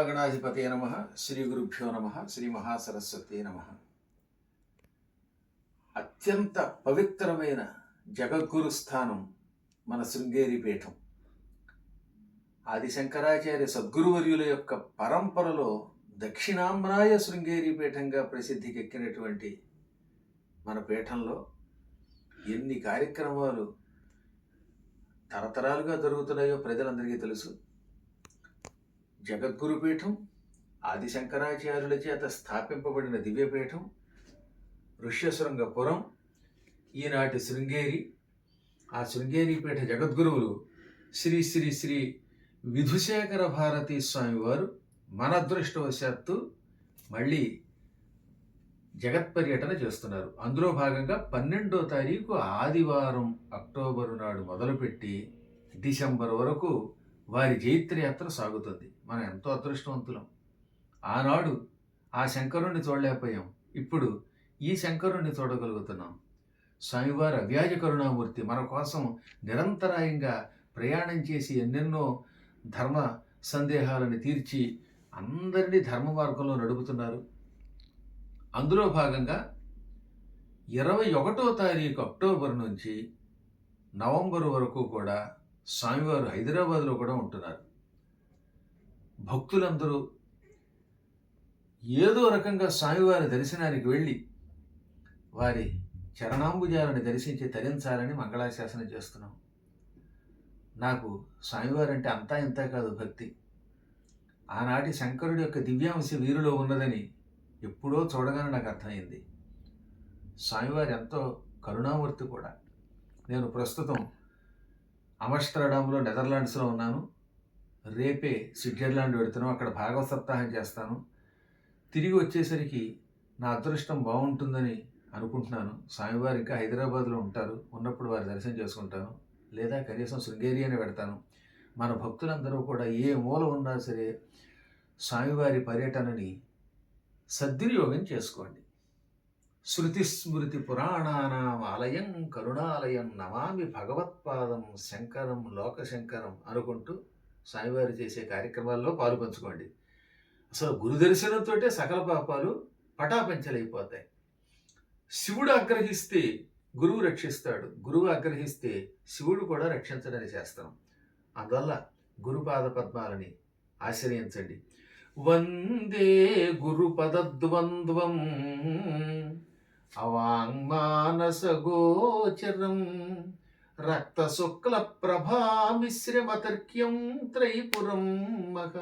గణాధిపతే నమ శ్రీ గురుభ్యో నమ శ్రీ మహాసరస్వతి నమ. అత్యంత పవిత్రమైన జగద్గురు స్థానం మన శృంగేరి పీఠం. ఆది శంకరాచార్య సద్గురువర్యుల యొక్క పరంపరలో దక్షిణామ్నాయ శృంగేరి పీఠంగా ప్రసిద్ధికెక్కినటువంటి మన పీఠంలో ఎన్ని కార్యక్రమాలు తరతరాలుగా జరుగుతున్నాయో ప్రజలందరికీ తెలుసు. జగద్గురుపీఠం ఆది శంకరాచార్యుల చేత స్థాపింపబడిన దివ్యపీఠం ఋష్యశృంగపురం ఈనాటి శృంగేరి. ఆ శృంగేరి పీఠ జగద్గురువులు శ్రీ శ్రీ శ్రీ విధుశేఖర భారతీ స్వామివారు మన అదృష్టవశాత్తు మళ్ళీ జగత్ పర్యటన చేస్తున్నారు. అందులో భాగంగా పన్నెండో తారీఖు ఆదివారం అక్టోబరు నాడు మొదలుపెట్టి డిసెంబర్ వరకు వారి జైత్రయాత్ర సాగుతుంది. మనం ఎంతో అదృష్టవంతులం. ఆనాడు ఆ శంకరుణ్ణి చూడలేకపోయాం. ఇప్పుడు ఈ శంకరుణ్ణి చూడగలుగుతున్నాం. స్వామివారి అవ్యాజ కరుణామూర్తి మన కోసం నిరంతరాయంగా ప్రయాణం చేసి ఎన్నెన్నో ధర్మ సందేహాలను తీర్చి అందరినీ ధర్మ మార్గంలో నడుపుతున్నారు. అందులో భాగంగా ఇరవై ఒకటో తారీఖు అక్టోబర్ నుంచి నవంబర్ వరకు కూడా స్వామివారు హైదరాబాద్లో కూడా ఉంటున్నారు. భక్తులందరూ ఏదో రకంగా స్వామివారి దర్శనానికి వెళ్ళి వారి చరణాంబుజాలను దర్శించి తరించాలని మంగళాశాసనం చేస్తున్నాం. నాకు స్వామివారు అంటే అంతా ఇంత కాదు భక్తి. ఆనాటి శంకరుడి యొక్క దివ్యాంశ వీరిలో ఉన్నదని ఎప్పుడో చూడగానే నాకు అర్థమైంది. స్వామివారు ఎంతో కరుణామూర్తి కూడా. నేను ప్రస్తుతం అమస్టర్డామ్లో నెదర్లాండ్స్లో ఉన్నాను. రేపే స్విట్జర్లాండ్ వెడుతున్నాం అక్కడ భాగవత సప్తాహం చేస్తాను. తిరిగి వచ్చేసరికి నా అదృష్టం బాగుంటుందని అనుకుంటున్నాను. స్వామివారు ఇంకా హైదరాబాద్లో ఉంటారు. ఉన్నప్పుడు వారి దర్శనం చేసుకుంటాను. లేదా కనీసం శృంగేరి అని పెడతాను. మన భక్తులందరూ కూడా ఏ మూల ఉన్నా సరే స్వామివారి పర్యటనని సద్వినియోగం చేసుకోండి. శృతి స్మృతి ఆలయం కరుణాలయం నమామి భగవత్పాదం శంకరం లోకశంకరం అనుకుంటూ స్వామివారు చేసే కార్యక్రమాల్లో పాలు పంచుకోండి. అసలు గురుదర్శనంతో సకల పాపాలు పటాపంచలైపోతాయి. శివుడు ఆగ్రహిస్తే గురువు రక్షిస్తాడు. గురువు ఆగ్రహిస్తే శివుడు కూడా రక్షించడని శాస్త్రం. అందువల్ల గురుపాద పద్మాలని ఆశ్రయించండి. వందే గురుపదద్వంద్వం. అవాంగ్మానసగోచరం రక్తశుక్ల ప్రభామిశ్రమతర్క్యం త్రైపురం మహ.